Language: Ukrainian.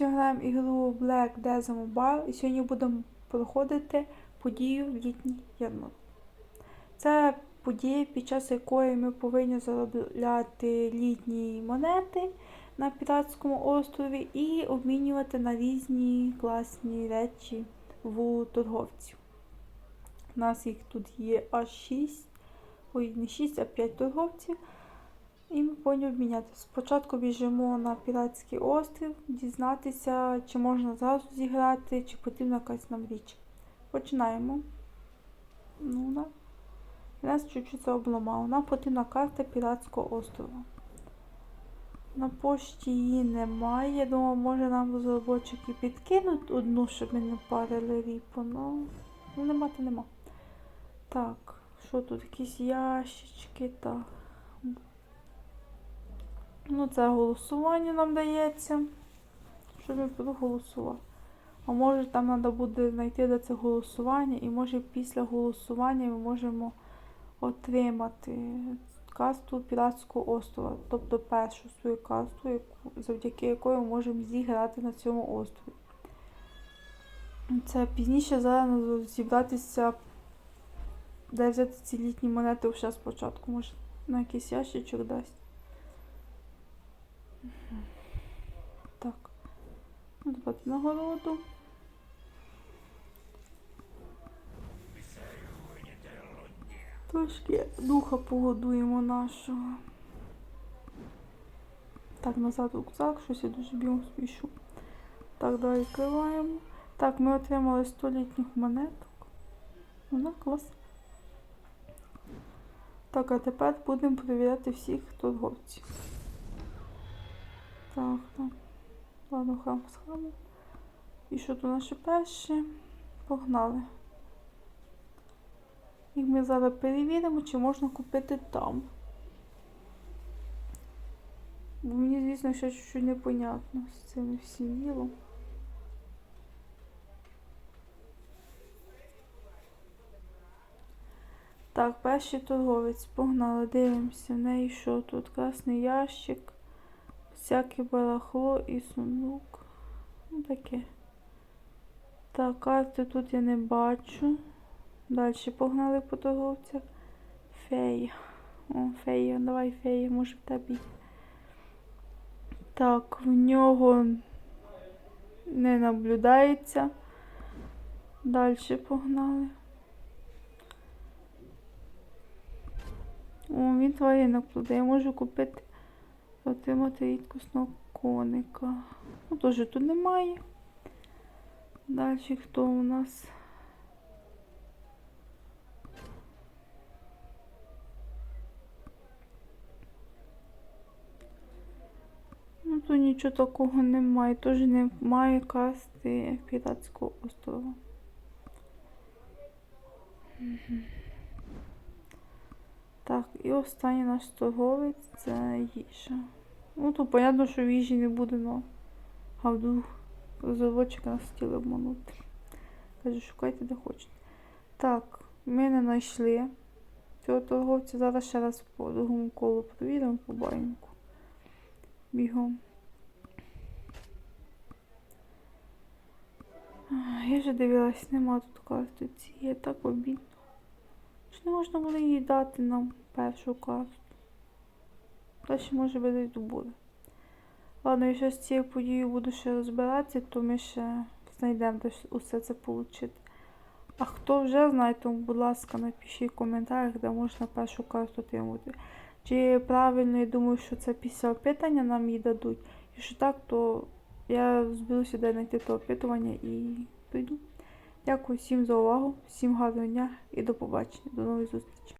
граємо ігру Black Desert Mobile і сьогодні будемо проходити подію літній ярмарок. Це подія, під час якої ми повинні заробляти літні монети на піратському острові і обмінювати на різні класні речі в торговців. У нас їх тут є аж 6, ой, не 6, а 5 торговців. І ми повинні обміняти. Спочатку біжимо на піратський острів, дізнатися, чи можна зразу зіграти, чи потрібна якась нам річ. Починаємо. Ну, да. Нас чуть-чуть це обламало. Нам потрібна карта піратського острова. На пошті її немає. Я думаю, може нам розробочики підкинуть одну, щоб ми не парили ріпу. Ну, ну нема, то нема. Так, що тут? Якісь ящички, так. Ну, це голосування нам дається, щоб ми проголосували. А може там треба буде знайти де це голосування, і може після голосування ми можемо отримати касту Піратського острова, тобто першу свою касту, яку, завдяки якої ми можемо зіграти на цьому острові. Це пізніше зараз зібратися, де взяти ці літні монети вже спочатку. Може на якийсь ящичок дасть. Так. Давайте нагороду. Трошки духа погодуємо нашого. Так, назад рюкзак, щось я дуже бігом спішу. Так, далі відкриваємо. Так, ми отримали 100 літніх монеток. Вона клас. Так, а тепер будемо перевіряти всіх торговців. Так, так. Ладно, храм з храму. І що тут наше перше? Погнали. І ми зараз перевіримо, чи можна купити там. Бо мені, звісно, ще щось непонятно з цим всім ділом. Так, перший торговець, погнали, дивимося в неї, що тут красний ящик, всяке барахло і сундук. Ну таке. Так, карти тут я не бачу. Далі погнали по торговцях. Фея. О, фея, давай фея, може в тебе. Так, в нього не наблюдається. Далі погнали. О, він тваринок плодає. Я можу купити, отримати рідкісного коника. Ну, теж тут немає. Далі хто у нас? Ну, тут нічого такого немає. Теж немає касти Піратського острова. Мгм. Так, і останній наш торговець це їжа. Ну, то понятно, що в їжі не буде, но а вдруг нас хотіли обманути. Каже, шукайте де хочете. Так, ми не знайшли цього торговця. Зараз ще раз по другому колу провіримо по баньку. Бігом. Я вже дивилась, нема тут карти цієї, так обідно. Чи не можна було їй дати нам першу карту? Та ще може буде і буде. Ладно, якщо з цією подією буду ще розбиратися, то ми ще знайдемо де усе це отримати. А хто вже знає, то, будь ласка, напишіть в коментарях, де можна першу карту отримати. Чи правильно я думаю, що це після опитання нам її дадуть. Якщо так, то я зберуся де знайти те опитування і прийду. Дякую всім за увагу, всім гарного дня і до побачення. До нових зустрічей.